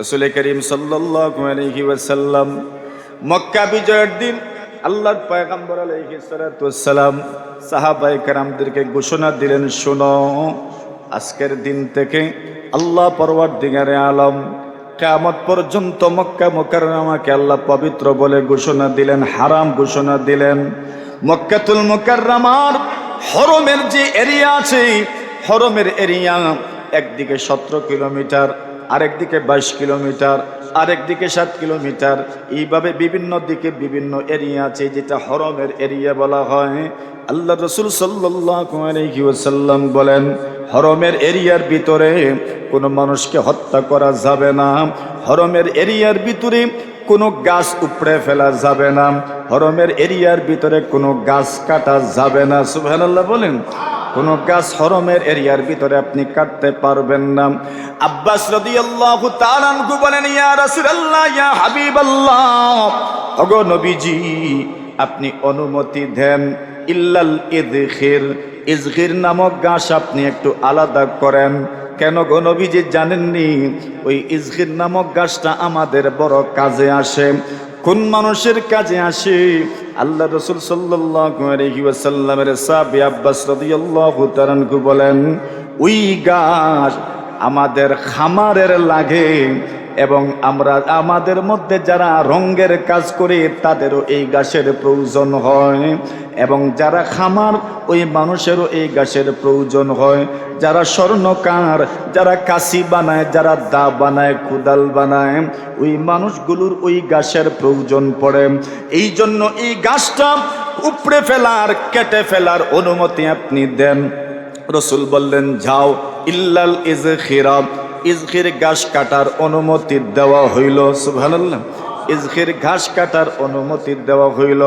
রসুল করিম ওয়াসাল্লাম মক্কা বিজয়ের দিন আল্লাহর পয়গম্বর ওয়াসসালাম সাহাবায়ে কেরামদেরকে ঘোষণা দিলেন, শোনো, আজকের দিন থেকে আল্লাহ পরওয়ারদিগারে আলম কিয়ামত পর্যন্ত মক্কা মুকাররমাকে আল্লাহ পবিত্র বলে ঘোষণা দিলেন, হারাম ঘোষণা দিলেন। মক্কাতুল মুকাররমার হরমের যে এরিয়া আছে, হরমের এরিয়া একদিকে সতেরো কিলোমিটার আরেকদিকে বাইশ কিলোমিটার আরেকদিকে সাত কিলোমিটার। এইভাবে বিভিন্ন দিকে বিভিন্ন এরিয়া আছে, যেটা হরমের এরিয়া বলা হয়। আল্লাহ রসুল সাল্লাম বলেন, হরমের এরিয়ার ভিতরে কোনো মানুষকে হত্যা করা যাবে না। হরমের এরিয়ার ভিতরে কোনো গাছ উপড়ে ফেলা যাবে না। হরমের এরিয়ার ভিতরে কোনো গাছ কাটা যাবে না। সুবহানাল্লাহ বলেন। কোন গাছ হরমের এরিয়ার ভিতরে আপনি কাটতে পারবেন না। আব্বাস রাদিয়াল্লাহু তাআলা বলেন, ইয়া রাসূলুল্লাহ, ইয়া হাবিবাল্লাহ ওগো নবীজি, আপনি অনুমতি দেন। ইল্লাল ইদখির ইজগির নামক গাছ আপনি একটু আলাদা করেন। কেন গো নবীজি জানেননি? ওই ইজগির নামক গাছটা আমাদের বড় কাজে আসে। কোন মানুষের কাজে আসে? আল্লাহ রসুল সাল্লামের সাবি আব্বাস বলেন, ওই গাছ আমাদের খামারের লাগে এবং আমরা আমাদের মধ্যে যারা রঙ্গের কাজ করে, তাদেরও এই গাছের প্রয়োজন হয়। এবং যারা খামার, ওই মানুষেরও এই গাছের প্রয়োজন হয়। যারা স্বর্ণকার, যারা কাশি বানায়, যারা দা বানায়, কুদাল বানায়, ওই মানুষগুলোর ওই গাছের প্রয়োজন পড়ে। এই জন্য এই গাছটা উপড়ে ফেলার, কেটে ফেলার অনুমতি আপনি দেন। রসুল বললেন, যাও, ইল্লাল ইজ খিরাব ইজখির ঘাস কাটার অনুমতি দেওয়া হইল, সুবহানাল্লাহ। ইজখির ঘাস কাটার অনুমতি দেওয়া হইল।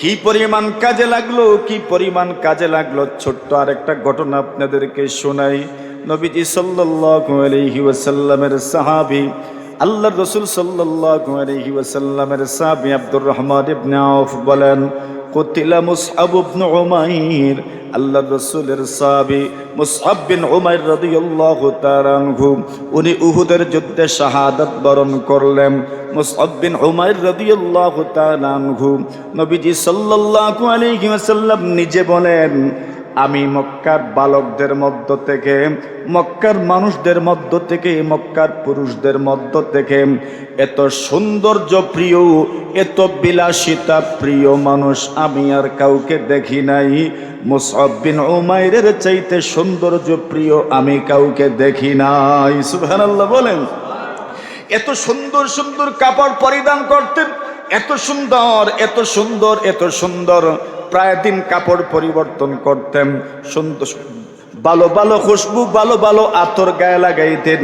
কি পরিমাণ কাজে লাগল, কি পরিমাণ কাজে লাগল, ছোট্ট আরেকটা ঘটনা আপনাদেরকে শোনাই। নবীজি আলাইহি ওয়াসাল্লামের সাহাবী, আল্লাহর রাসূল আলাইহি ওয়াসাল্লামের সাহাবী আব্দুর রহমান ইবনে আউফ বলেন, কুতিলা মুসআব ইবনে উমাইর আল্লাহর রসুলের সাহাবি মুসাববিন উমাই রাদিয়াল্লাহু তাআলা আনহু, উনি উহুদের যুদ্ধে শাহাদাত বরণ করলেন। মুসাববিন উমাই রাদিয়াল্লাহু তাআলা আনহু নবীজি সাল্লাল্লাহু আলাইহি ওয়াসাল্লাম নিজে বলেন আমি মক্কার বালকদের মধ্য থেকে, মক্কার মানুষদের মধ্য থেকে, মক্কার পুরুষদের মধ্য থেকে এত সৌন্দর্য প্রিয়, এত বিলাসিতা প্রিয় মানুষ আমি আর কাউকে দেখি নাই। মুসবিন ওমাইরের চাইতে সৌন্দর্য প্রিয় আমি কাউকে দেখি নাই। সুবহানাল্লাহ বলেন। এত সুন্দর সুন্দর কাপড় পরিধান করতেন, এত সুন্দর এত সুন্দর এত সুন্দর। প্রায় দিন কাপড় পরিবর্তন করতেন। সুন্দর ভালো ভালো খুশবু ভালো ভালো আতর গায়ে লাগাইতেন।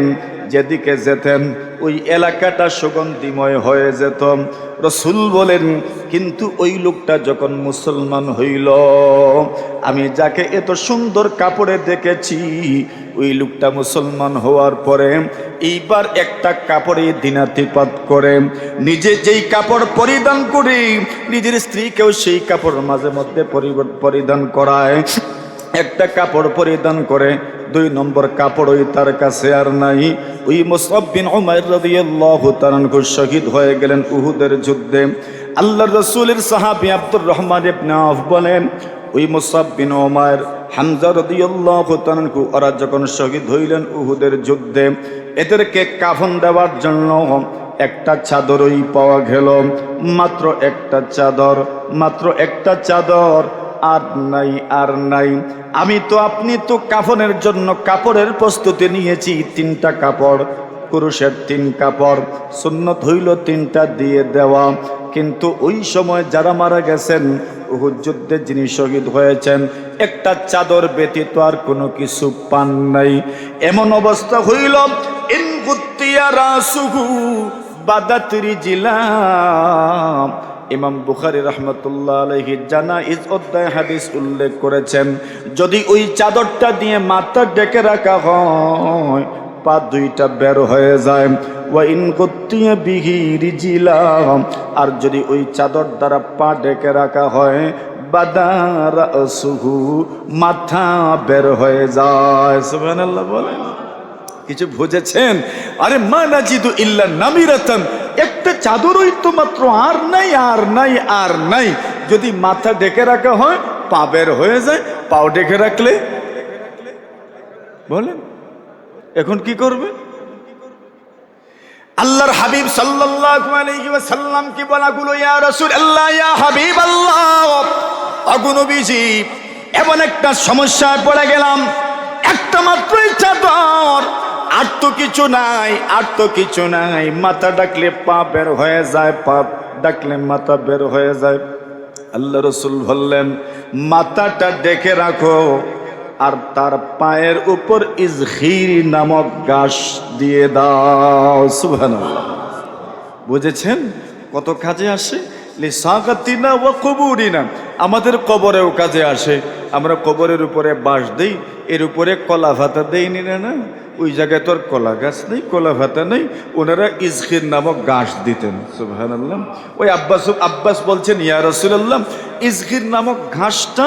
যেদিকে যেতেন, ওই এলাকাটা সুগন্ধিময় হয়ে যেত। রসুল বলেন, কিন্তু ওই লোকটা যখন মুসলমান হইল, আমি যাকে এত সুন্দর কাপড়ে দেখেছি, ওই লোকটা মুসলমান হওয়ার পরে এইবার একটা কাপড়ে দিনাতিপাত করে। নিজে যেই কাপড় পরিধান করি, নিজের স্ত্রীকেও সেই কাপড় মাঝে মধ্যে পরিধান করায়। একটা কাপড় পরিধান করে, দুই নম্বর কাপড় ওই তার কাছে আর নাই। ওই মুসবিন উমাইর রাদিয়াল্লাহু তাআলা শহীদ হয়ে গেলেন উহুদের যুদ্ধে। আল্লাহর রাসূলের সাহাবী আব্দুর রহমান ইবনে আউফ বলেন, ওই মুসাব্বিন ওমায়ের হামজা রাদিয়াল্লাহু তাআলা ওরা যখন শহীদ হইলেন উহুদের যুদ্ধে, এদেরকে কাফন দেওয়ার জন্য একটা চাদরই পাওয়া গেল। মাত্র একটা চাদর, মাত্র একটা চাদর আর নাই আর নাই। আমি তো আপনি তো কাফনের জন্য কাপড়ের প্রস্তুতি নিয়েছি, তিনটা কাপড়, পুরুষের তিন কাপড়, সুন্নত হইল তিনটা দিয়ে দেওয়া। কিন্তু ওই সময় যারা মারা গেছেন, উহুদ যুদ্ধে যিনি শহীদ হয়েছেন, একটা চাদর ব্যতীত আর কোনো কিছু পান নাই। এমন অবস্থা হইল, ইন গুত্তিয়া রাসুহু বাদাত রিজিলাম। ইমাম বুখারি রহমতুল্লাহ আলহি জানা ইজ অধ্যায় হাদিস উল্লেখ করেছেন, যদি ওই চাদরটা দিয়ে মাথা ডেকে রাখা হয়, পা দুইটা বের হয়ে যায়। ওয়াইন গত্তিয়া বিহিরি জিলাম আর যদি ওই চাদর দ্বারা পা ডেকে রাখা হয় বাদার সুহু মাথা বের হয়ে যায়। কিছু বুঝেছেন? আরে মা নাজিদু ইল্লা নামিরাতান একটা চাদরই তো মাত্র আর নাই আর নাই আর নাই। যদি মাথা ডেকে রাখা হয়, পা বের হয়ে যায়, পাও ডেকে রাখলে? বলেন, এখন কি করবে? আল্লাহর হাবিব আলাইহি কি বলা গুলো হাবিব আল্লাহ এমন একটা সমস্যায় পড়ে গেলাম, একটা মাত্রই চাদর আর তো কিছু নাই, আর তো কিছু নাই। মাথা ডাকলে পা বের হয়ে যায় পা ডাকলে মাথা বের হয়ে যায়। আল্লাহ রসুল বললেন, মাথাটা ডেকে রাখো, আর তার পায়ের উপর ইজহির নামক গাছ দিয়ে দাও। সুভান বুঝেছেন কত কাজে আসে? লিসাকাতিনা ওয়া কবুরিনা। আমাদের কবরেও কাজে আসে। আমরা কবরের উপরে বাঁশ দিই, এর উপরে কলা ভাতা দেই নি না না? ওই জায়গায় তোর কলা গাছ নেই, কলা ভাতা নেই, ওনারা ইজখির নামক গাছ দিতেন সুবহান ওই আব্বাস আব্বাস বলছেন, ইয়া রসুল্লাহ ইজখির নামক ঘাসটা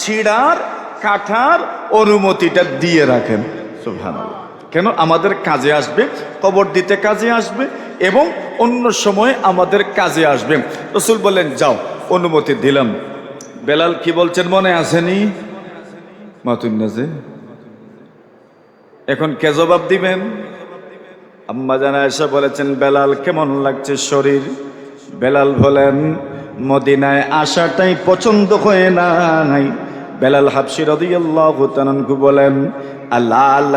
ছিড়ার কাঠার অনুমতিটা দিয়ে রাখেন সুবহান কেন? আমাদের কাজে আসবে, কবর দিতে কাজে আসবে, এবং অন্য সময় আমাদের কাজে আসবে। রসুল বললেন, যাও, অনুমতি দিলাম। বেলাল কি বলছেন, মনে আসেনি? মাতুন্নাজে এখন কে জবাব দিবেন? আম্মা জানা এসে বলেছেন, বেলাল কেমন লাগছে শরীর? বেলাল বলেন, মদিনায় আসাটাই পছন্দ হয় নাই। বেলাল হাফসি রাদিয়াল্লাহু বলেন আল্লাহ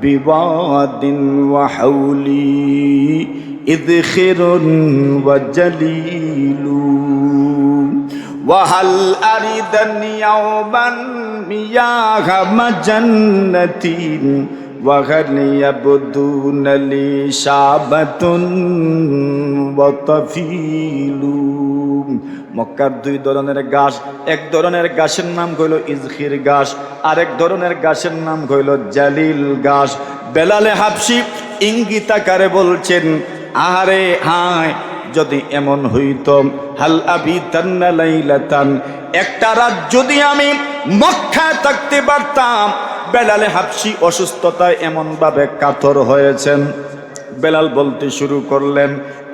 বিওয়াদিন ওয়া হাওলি ইদখিরুন ওয়া জালিলু وهل أريدا يوما مياه مجنة وهل يبدون لي شعبة وطفيل মক্কার দুই ধরনের গাছ এক ধরনের গাছের নাম হইল ইজখির গাছ আরেক ধরনের গাছের নাম হইল জালিল গাছ বেলালে হাফসি ইঙ্গিতাকারে বলছেন আহারে হায় যদি এমন হইত, হাল আবি লাইলাতান, একটা রাত যদি আমি মক্কায় থাকতে পারতাম, বেলালে হাফসি অসুস্থতায় এমনভাবে কাতর হয়েছেন। বেলাল বলতে শুরু করলেন,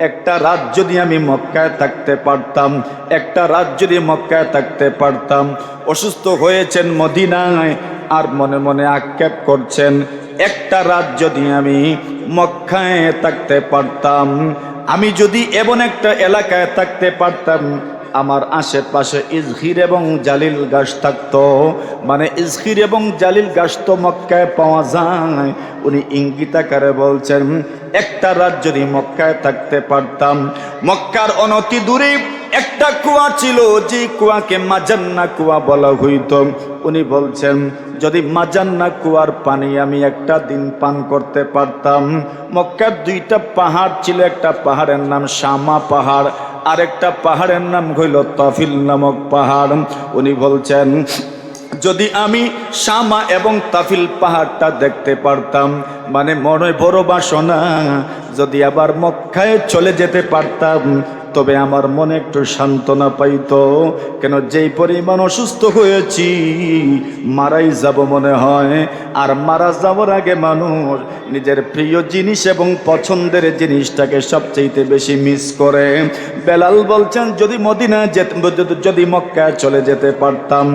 একটা রাত যদি আমি মক্কায় থাকতে পারতাম, একটা রাত যদি মক্কায় থাকতে পারতাম, অসুস্থ হয়েছেন মদিনায়, আর মনে মনে আক্ষেপ করছেন, একটা রাত যদি আমি মক্কায় থাকতে পারতাম আমি যদি এমন একটা এলাকায় থাকতে পারতাম, আমার আশেপাশে ইজহির এবং জালিল গাছ থাকত। মানে ইজহির এবং জালিল গাছ তো মক্কায় পাওয়া যায়। উনি ইঙ্গিতাকারে বলছেন, একটা রাত যদি মক্কায় থাকতে পারতাম, মক্কার অনতি দূরে একটা কুয়া ছিল, যে কুয়াকে মাজান্না কুয়া বলা হইত। উনি বলছেন, যদি মাজান্না কুয়ার পানি আমি একটা দিন পান করতে পারতাম। মক্কার দুইটা পাহাড় ছিল, একটা পাহাড়ের নাম শামা পাহাড় আরেকটা পাহাড়ের নাম হইল তফিল নামক পাহাড়। উনি বলছেন, যদি আমি শামা এবং তাফিল পাহাড়টা দেখতে পারতাম মানে মনে বড় বাসনা, যদি আবার মক্কায় চলে যেতে পারতাম তবে আমার মনে একটু সান্ত্বনা পাইতো, কেন যেই পরিমাণ অসুস্থ হয়েছি, মারাই যাব মনে হয়। আর মারা যাওয়ার আগে মানুষ নিজের প্রিয় জিনিস এবং পছন্দের জিনিসটাকে সবচেয়ে বেশি মিস করে। বেলাল বলছেন, যদি মদিনা যেতে, যদি মক্কায় চলে যেতে পারতাম।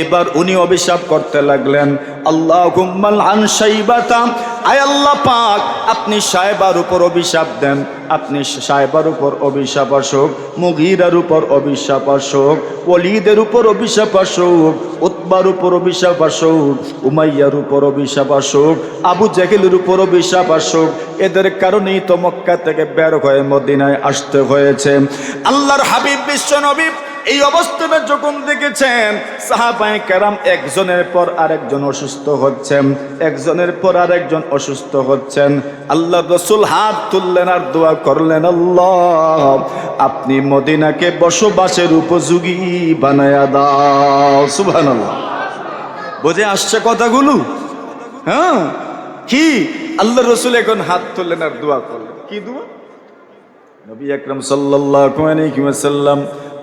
এবার উনি অভিশাপ করতে লাগলেন আল্লাহ হুম্মাল আন সাইবাতাম আয় আল্লাহ পাক, আপনি সাহেবার উপর অভিশাপ দেন, আপনি সাহেবার উপর অভিশাপ আসুক, মুগিরার উপর অভিশাপ আসুক, ওলিদের উপর অভিশাপ আসুক উৎবার উপর অভিশাপ আসুক, উমাইয়ার উপর অভিশাপ আসুক, আবু জাহিলের উপর অভিশাপ আসুক, এদের কারণেই তো মক্কা থেকে বের হয়ে মদিনায় আসতে হয়েছে। আল্লাহর হাবিব বিশ্ব নবী এই অবস্থাটা যখন দেখেছেন সাহাবাই কেরাম একজনের পর আরেকজন অসুস্থ হচ্ছেন, একজনের পর আরেকজন অসুস্থ হচ্ছেন। আল্লাহ রসুল হাত তুললেন আর দোয়া করলেন, আল্লাহ, আপনি মদিনাকে বসবাসের উপযোগী বানায়া দাও। সুভান বোঝে আসছে কথাগুলো? হ্যাঁ? কি? আল্লাহ রসুল এখন হাত তুললেন আর দোয়া করলেন। কি দোয়া? নবী আকরম ওয়াসাল্লাম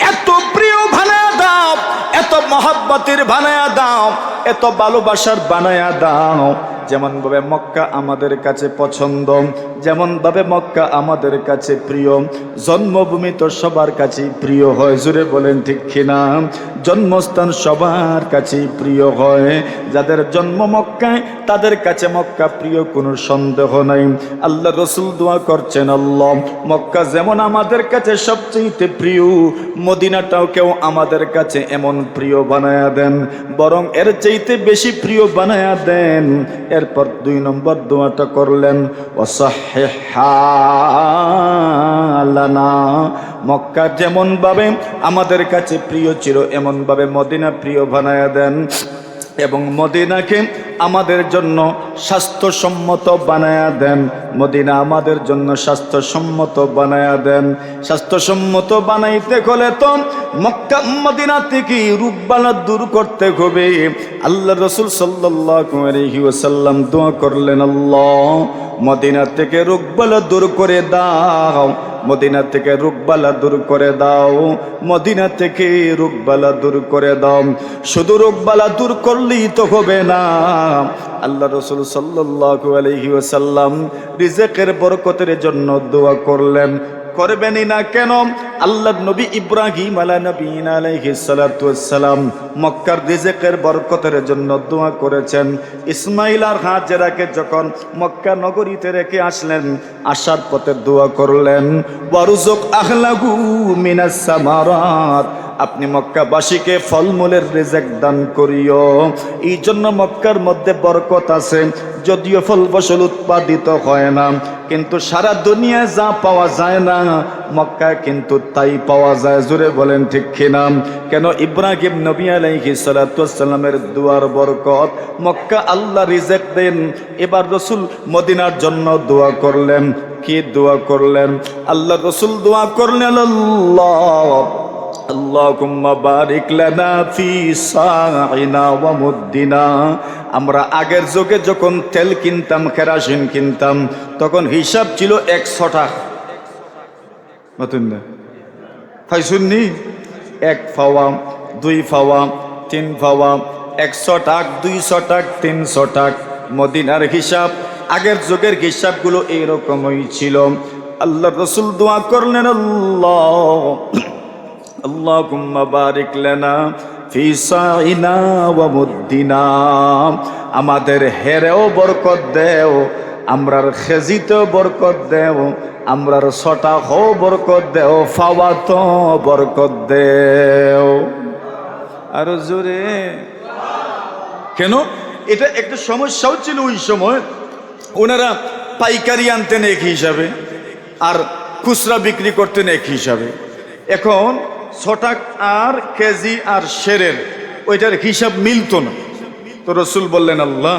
এত প্রিয় ভালো দাও এত মহাব্বতের বানায়া দাও, এত ভালোবাসার বানায়া দাও। যেমন ভাবে মক্কা আমাদের কাছে পছন্দ যেমন ভাবে মক্কা আমাদের কাছে প্রিয়। জন্মভূমি তো সবার কাছেই প্রিয় হয় জুড়ে বলেন ঠিক কিনা? জন্মস্থান সবার কাছেই প্রিয় হয়। যাদের জন্ম মক্কায়, তাদের কাছে মক্কা প্রিয় কোনো সন্দেহ নাই। আল্লাহ রসুল দোয়া করছেন, আল্লাহ, মক্কা যেমন আমাদের কাছে সবচেয়ে প্রিয়, মদিনাটাও কেউ আমাদের কাছে এমন প্রিয় বানায়া দেন, বরং এর চাইতে বেশি প্রিয় বানায়া দেন। এরপর দুই নম্বর দোয়াটা করলেন মক্কা যেমন ভাবে আমাদের কাছে প্রিয় ছিল এমন ভাবে মদিনা প্রিয় বানায়া দেন। এবং মদিনাকে আমাদের জন্য স্বাস্থ্যসম্মত বানায়া দেন। মদিনা আমাদের জন্য স্বাস্থ্যসম্মত বানায়া দেন। স্বাস্থ্যসম্মত বানাইতে হলে তো মক্কা, মদিনা থেকে রূপবালা দূর করতে হবে। আল্লাহ রসুল সাল্লাম দোয়া করলেন, আল্লাহ, মদিনা থেকে রূপবালা দূর করে দাও। মদিনা থেকে রোগবালা দূর করে দাও। মদিনা থেকে রোগবালা দূর করে দাও। শুধু রোগবালা দূর করলেই তো হবে না। আল্লাহ রসুল সাল্লাহ আলহিউসাল্লাম রিজেকের বরকতের জন্য দোয়া করলেন। করবেনই না কেন? আল্লাহ নবী ইব্রাহিম আলা নবীন আলাইহি সালাম মক্কার রিজেকের বরকতের জন্য দোয়া করেছেন। ইসমাইল আর হাজেরাকে যখন মক্কা নগরীতে রেখে আসলেন, আসার পথে দোয়া করলেন ওয়ারুজুক আহলাগু মিনাস সামারাত। আপনি মক্কাবাসীকে ফলমূলের রেজেক দান করিও। এই জন্য মক্কার মধ্যে বরকত আছে। যদিও ফল ফসল উৎপাদিত হয় না, কিন্তু সারা দুনিয়ায় যা পাওয়া যায় না, মক্কায় কিন্তু তাই পাওয়া যায়। জুড়ে বলেন ঠিক কিনা? কেন ইব্রাহিম নবী আলাইহি সালামের দুয়ার বরকত? মক্কা আল্লাহ রিজেক দেন। এবার রসুল মদিনার জন্য দোয়া করলেন। কি দোয়া করলেন? আল্লাহ রসুল দোয়া করলেন, আল্লাহ আল্লাহুম্মা বারিক লানা ফি সাইনা আমরা আগের যুগে যখন তেল কিনতাম, কেরাসিন কিনতাম, তখন হিসাব ছিল একশো টাকা নতুন না? ফাইসুননি এক ফাওয়া, দুই ফাওয়া, তিন ফাওয়া একশো টাক দুইশো টাক তিনশো টাক মদিনার হিসাব, আগের যুগের হিসাবগুলো এইরকমই ছিল। আল্লাহ রসুল দোয়া করলেন, আল্লাহ। اللهم بارك لنا في سعينا ومدنا আমাদের হেরেও বরকত দেও আমরার খেজিতেও বরকত দেও আমরার ছটা হো বরকত দেও ফাওয়াত বরকত দেও আর জোরে কেন এটা একটা সমস্যাও ছিল ওই সময় ওনারা পাইকারি আনতেন এক হিসাবে আর খুচরা বিক্রি করতেন এক হিসাবে এখন ছটাক আর কেজি আর শেরের ওইটার হিসাব মিলত না। তো রসুল বললেন, আল্লাহ,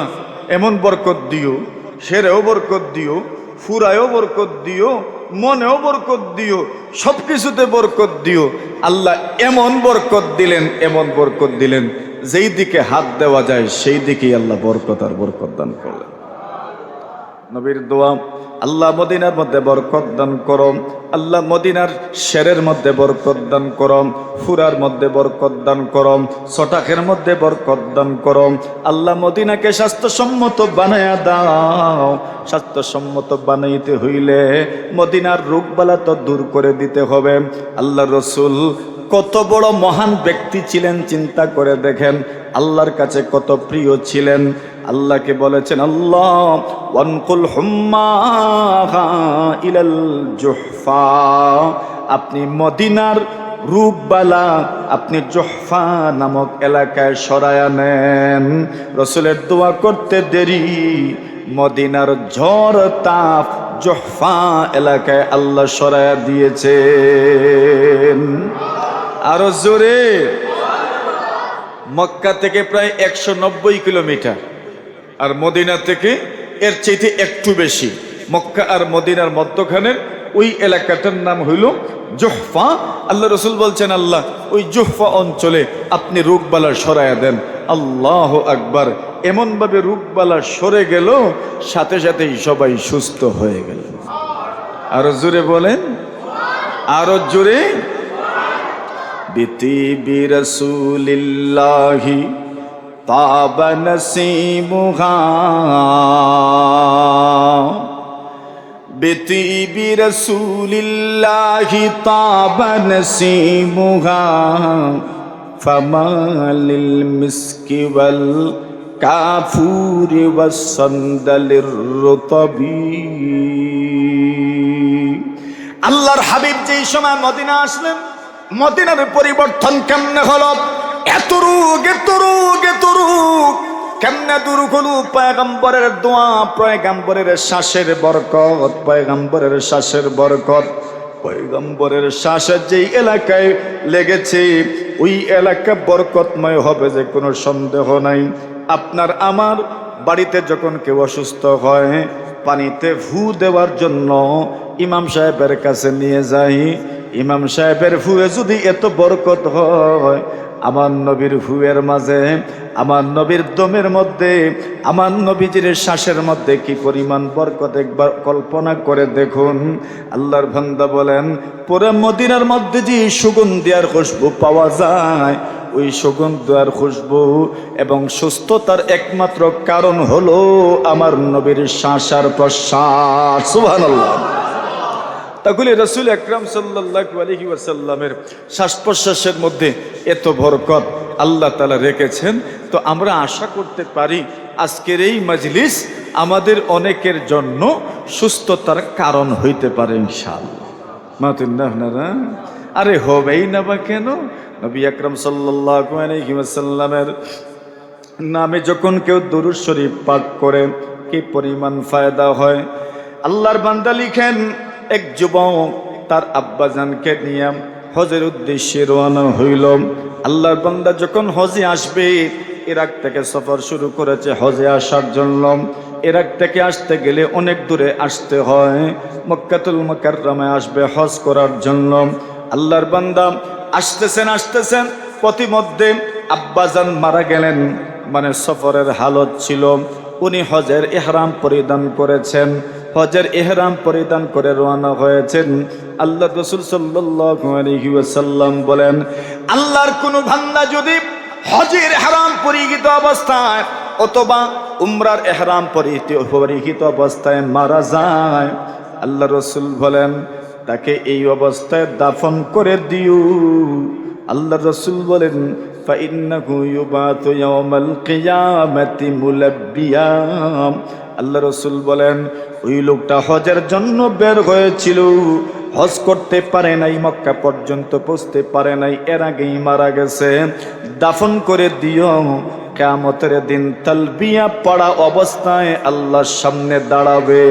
এমন বরকত দিও সেরেও বরকত দিও, ফুরায়ও বরকত দিও, মনেও বরকত দিও সব কিছুতে বরকত দিও। আল্লাহ এমন বরকত দিলেন, এমন বরকত দিলেন, যেই দিকে হাত দেওয়া যায়, সেই দিকেই আল্লাহ বরকত আর বরকত দান করলেন। নবীর দোয়া, আল্লাহ মদিনার মধ্যে বরকত দান করম আল্লাহ মদিনার শেরের মধ্যে বরকত দান করম ফুরার মধ্যে বরকত দান করম সটাকের মধ্যে বরকত দান করম আল্লাহ মদিনাকে স্বাস্থ্যসম্মত বানায়া দাও, স্বাস্থ্যসম্মত বানাইতে হইলে মদিনার রোগবালা তো দূর করে দিতে হবে। আল্লাহ রসুল কত বড় মহান ব্যক্তি ছিলেন, চিন্তা করে দেখেন, আল্লাহর কাছে কত প্রিয় ছিলেন আল্লাহকে বলেছেন, আল্লাহ আপনি মদিনার রূপবালা, আপনি জোহফা নামক এলাকায় সরায়া নেন রসুলের দোয়া করতে দেরি, মদিনার ঝড় তাপ জোহফা এলাকায় আল্লাহ সরায়া দিয়েছেন। আরও জোরে, মক্কা থেকে প্রায় একশো নব্বই কিলোমিটার। আর মদিনা থেকে এর চাইতে একটু বেশি। মক্কা আর মদিনার মধ্যখানের ওই এলাকাটার নাম হইল জোহফা। আল্লাহ রসুল বলছেন, আল্লাহ, ওই জোহফা অঞ্চলে আপনি রোগবালা সরাইয়া দেন। আল্লাহ আকবার। এমনভাবে রোগবালা সরে গেল, সাথে সাথেই সবাই সুস্থ হয়ে গেল। আরও জোরে বলেন। আরও জোরে। বিতিবি রসুলিল্লাহি طاب نسيمها بطيب رسول الله طاب نسيمها فما للمسك والكافور والصندل الرطب আল্লাহর হাবিব যেই সময় মদিনা আসলেন মদিনার পরিবর্তন কেমনে হলো এত রোগ এত রোগ এত রোগ। কেমনে দূর হলো পয়গম্বরের দোয়া, পয়গম্বরের শ্বাসের বরকত, পয়গম্বরের শ্বাসের বরকত। পয়গম্বরের শ্বাসের যেই এলাকায় লেগেছে, ওই এলাকা বরকতময় হবে যে কোনো সন্দেহ নাই। আপনার আমার বাড়িতে যখন কেউ অসুস্থ হয়, পানিতে ভু দেওয়ার জন্য ইমাম সাহেবের কাছে নিয়ে যাই। ইমাম সাহেবের ফুয়ে যদি এত বরকত হয় আমার নবীর হুয়ের মাঝে, আমার নবীর দমের মধ্যে, আমার নবীজির শ্বাসের মধ্যে কি পরিমাণ বরকত একবার কল্পনা করে দেখুন। আল্লাহর ভান্দা বলেন, পরে মদিনার মধ্যে যে সুগন্ধি আর খুশবু পাওয়া যায়, ওই সুগন্ধ আর খুশবু এবং সুস্থতার একমাত্র কারণ হলো আমার নবীর শ্বাস আর প্রশ্বাস। সুবহানাল্লাহ। তাহলে রসুল আকরাম সাল্লাহ শ্বাস প্রশ্বাসের মধ্যে এত বরকত আল্লাহ তালা রেখেছেন। তো আমরা আশা করতে পারি আজকের এই মজলিস আমাদের অনেকের জন্য সুস্থতার কারণ হইতে পারে ইনশাআল্লাহ। আরে হবেই না বা কেন? নবী আকরাম ওয়াসাল্লামের নামে যখন কেউ দরুদ শরীফ পাঠ করে, কি পরিমাণ ফায়দা হয়? আল্লাহর বান্দা লিখেন এক যুবক তার আব্বাজানকে নিয়ে হজের উদ্দেশ্যে রওনা হইল। আল্লাহর বান্দা যখন হজে আসবে ইরাক থেকে সফর শুরু করেছে হজে আসার জন্য। ইরাক থেকে আসতে গেলে অনেক দূরে আসতে হয়। মক্কাতুল মকাররামে আসবে হজ করার জন্য। আল্লাহর বান্দা আসতেছেন আসতেছেন প্রতিমধ্যে আব্বাজান মারা গেলেন। মানে সফরের হালত ছিল। উনি হজের এহরাম পরিধান করেছেন। হজের এহরাম পরিধান করে রওনা হয়েছেন আল্লাহ রসুল সাল্লাম বলেন আল্লাহর কোনো ভান্ডা যদি হজের এহরাম পরিহিত অবস্থায় অথবা উমরার এহরাম পরিহিত অবস্থায় মারা যায় আল্লাহ রসুল বলেন তাকে এই অবস্থায় দাফন করে দিও আল্লাহ রসুল বলেন فإنه يبعث يوم القيامة ملبيا আল্লাহ রসুল বলেন, ওই লোকটা হজের জন্য বের হয়েছিল। হজ করতে পারে নাই, মক্কা পর্যন্ত পৌঁছতে পারে নাই, এর আগেই মারা গেছে। দাফন করে দিও কেমতের দিন তালবিয়া পড়া অবস্থায় আল্লাহর সামনে দাঁড়াবে।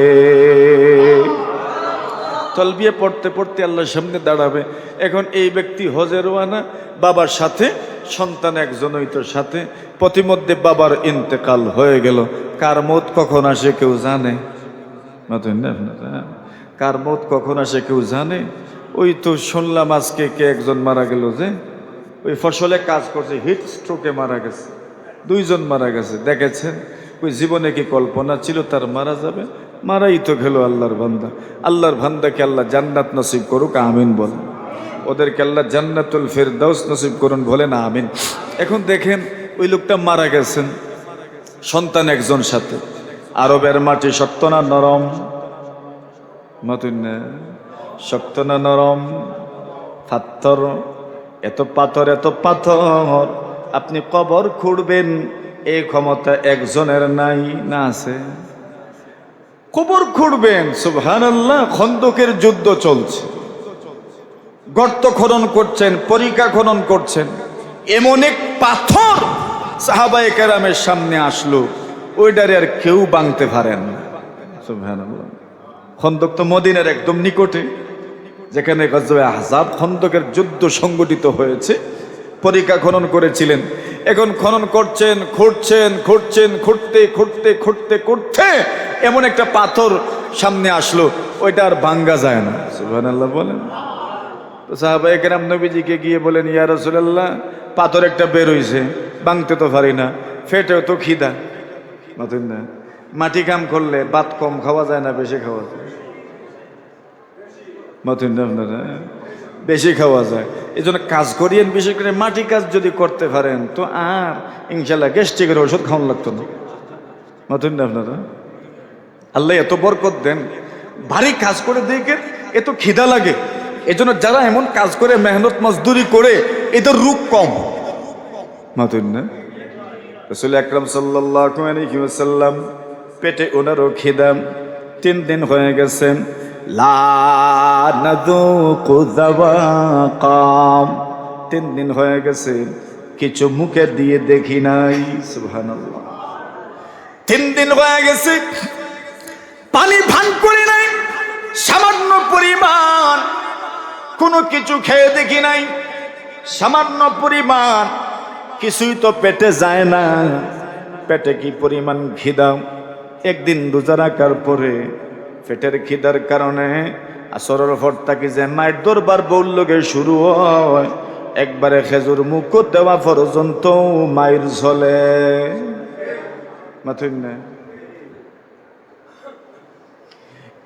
তলবিয়ে পড়তে পড়তে আল্লাহর সামনে দাঁড়াবে। এখন এই ব্যক্তি হজের ওয়ানা বাবার সাথে, সন্তান একজন হইতোর সাথে। প্রতিমধ্যে বাবার ইন্তেকাল হয়ে গেল। কার মত কখন আসে কেউ জানে? কার মত কখন আসে কেউ জানে? ওই তো শুনলাম আজকে কে একজন মারা গেল যে, ওই ফসলে কাজ করছে, হিট স্ট্রোকে মারা গেছে। দুইজন মারা গেছে, দেখেছেন? ওই জীবনে কি কল্পনা ছিল তার মারা যাবে? মারাই তো গেল আল্লাহর বান্দা। আল্লাহর বান্দাকে আল্লাহ জান্নাত নসিব করুক, আমিন বলেন ওদেরকে আল্লাহ জান্নাতুল ফেরদাউস নসিব করুন, বলেন আমিন। এখন দেখেন, ওই লোকটা মারা গেছেন, সন্তান একজন সাথে। আরবের মাটি শক্ত না নরম? মতুন না? শক্ত না নরম? পাথর, এত পাথর এত পাথর, আপনি কবর খুঁড়বেন এই ক্ষমতা একজনের নাই, না আছে। কবর খুঁড়বেন। সুবহান আল্লাহ খন্দকের যুদ্ধ চলছে। গর্ত খনন করছেন পরিকা খনন করছেন। এমন এক পাথর সাহাবায়ে কেরামের সামনে আসলো, ওইটারে আর কেউ বাংতে পারেন সুবহানাল্লাহ। খন্দক তো মদিনার একদম নিকটে, যেখানে গজবে আহজাব খন্দকের যুদ্ধ সংগঠিত হয়েছে। পরীক্ষা খনন করেছিলেন। এখন খনন করছেন, খুঁড়ছেন খুঁড়ছেন, খুঁড়তে খুঁড়তে খুঁড়তে খুঁড়তে এমন একটা পাথর সামনে আসলো। ওইটা আর ভাঙ্গা যায় না। সুবহানাল্লাহ বলেন। তো সাহাবাই কেরাম নবীজিকে গিয়ে বলেন, ইয়া রসুলাল্লাহ, পাথর একটা বের হইছে, ভাঙতে তো পারি না, ফেটেও তো খিদা। মাতুন না। মাটি কাম করলে ভাত কম খাওয়া যায় না, বেশি খাওয়া যায়। মাতুন আপনারা? বেশি খাওয়া যায়। এই জন্য কাজ করিয়েন, বিশেষ করে মাটি কাজ যদি করতে পারেন, তো আর ইনশাল্লাহ গ্যাস্ট্রিকের ওষুধ খাওয়ান লাগতো না। মাতুন না আপনারা? আল্লাহ এত বরকত দেন। ভারী কাজ করে দেখেন, এত খিদা লাগে। এজন্য যারা এমন কাজ করে, মেহনত মজদুরি করে, এদের রূপ কম। মাতুন না? রসুল আকরম সাল্লাম পেটে ওনারও খিদাম তিন দিন হয়ে গেছেন কাম তিন দিন হয়ে গেছে, কিছু মুখে দিয়ে দেখি নাই। সুবহানাল্লাহ। তিন দিন হয়ে গেছে, পানি ভান করি নাই, সামান্য পরিমাণ, কোনো কিছু খেয়ে দেখি নাই। সামান্য পরিমাণ, কিছুই তো পেটে যায় না। পেটে কি পরিমাণ খিদা একদিন রোজা রাখার পরে পেটের খিদার কারণে আসরের তাকে যে মায়ের দরবার বললগে শুরু হয়, একবারে খেজুর মুখ দেওয়া পর্যন্ত মায়ের চলে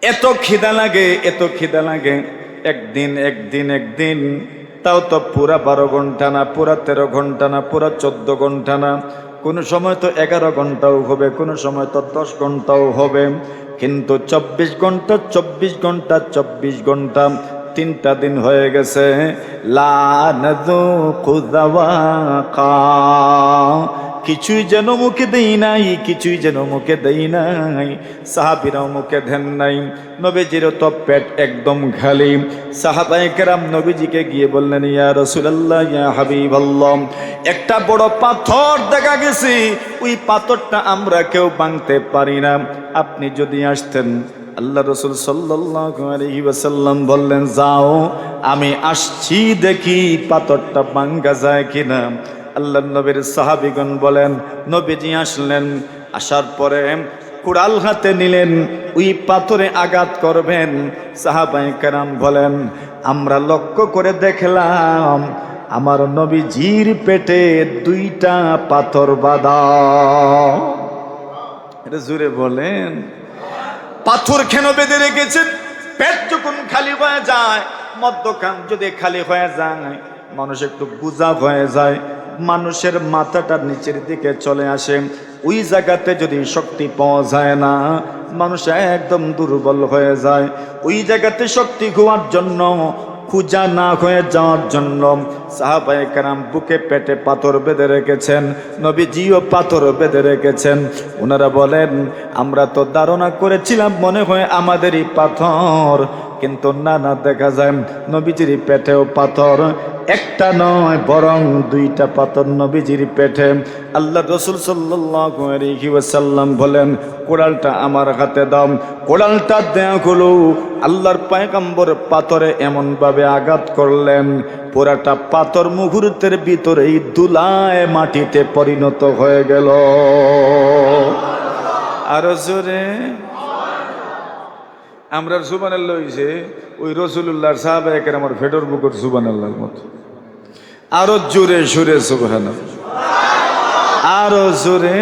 এত খিদা লাগে, এত খিদা লাগে, একদিন একদিন একদিন, তাও তো পুরা বারো ঘণ্টা না, পুরা তেরো ঘণ্টা না, পুরা চোদ্দ ঘণ্টা না কোনো সময় তো এগারো ঘন্টাও হবে, কোনো সময় তো দশ ঘন্টাও হবে। কিন্তু চব্বিশ ঘণ্টা চব্বিশ ঘণ্টা চব্বিশ ঘণ্টা, তিনটা দিন হয়ে গেছে। খুদাওয়া কিছুই যেন মুখে দেই নাই, কিছুই যেন মুখে দেই নাই। সাহাবিরাও মুখে ধ্যান নাই। নবীজির তো পেট একদম খালি সাহাবাই কেরাম নবীজিকে গিয়ে বললেন, ইয়া রসুলাল্লাহ, ইয়া হাবিব একটা বড় পাথর দেখা গেছে। ওই পাথরটা আমরা কেউ ভাঙতে পারি না। আপনি যদি আসতেন, আল্লাহ রসুল সাল্লাম বললেন, যাও, আমি আসছি দেখি পাথরটা ভাঙ্গা যায় কিনা। আল্লাহ নবীর সাহাবিগণ বলেন, নবীজি আসলেন, আসার পরে কুড়াল হাতে নিলেন, ওই পাথরে আঘাত করবেন। সাহাবাই কারাম বলেন, আমরা লক্ষ্য করে দেখলাম, আমার নবীজির পেটে দুইটা পাথর বাঁধা। এটা জুড়ে বলেন। পাথর কেন বেঁধে রেখেছেন? পেট যখন খালি হয়ে যায় মদ্যখান যদি খালি হয়ে যায়, মানুষ একটু বুঝা হয়ে যায়। মানুষের মাথাটা নিচের দিকে চলে আসে। ওই জায়গাতে যদি শক্তি পাওয়া যায় না, মানুষ একদম দুর্বল হয়ে যায়। ওই জায়গাতে শক্তি হওয়ার জন্য, খুঁজা না হয়ে যাওয়ার জন্য সাহাবায়ে কারাম বুকে পেটে পাথর বেঁধে রেখেছেন, নবীজিও পাথর বেঁধে রেখেছেন। ওনারা বলেন, আমরা তো ধারণা করেছিলাম মনে হয় আমাদেরই পাথর কিন্তু না না, দেখা যায় নবীজির পেটেও পাথর। একটা নয়, বরং দুইটা পাথর নবীজির পেটে। আল্লাহ রসুল সাল্লাম বলেন, কোড়ালটা আমার হাতে দাও, কোড়ালটা দেয়া হলো আল্লাহর পায়কাম্বর পাথরে এমনভাবে আঘাত করলেন। পুরাটা পাথর মুহূর্তের ভিতরেই দুলায় মাটিতে পরিণত হয়ে গেল। আরও জোরে। আমরা সুবান আল্লাহ হইছে ওই রসুল্লাহর সাহাবা একের আমার ফেটর বুকর সুবান আল্লাহর মতো। আরও জোরে, সুরে সুবাহ আরও জোরে।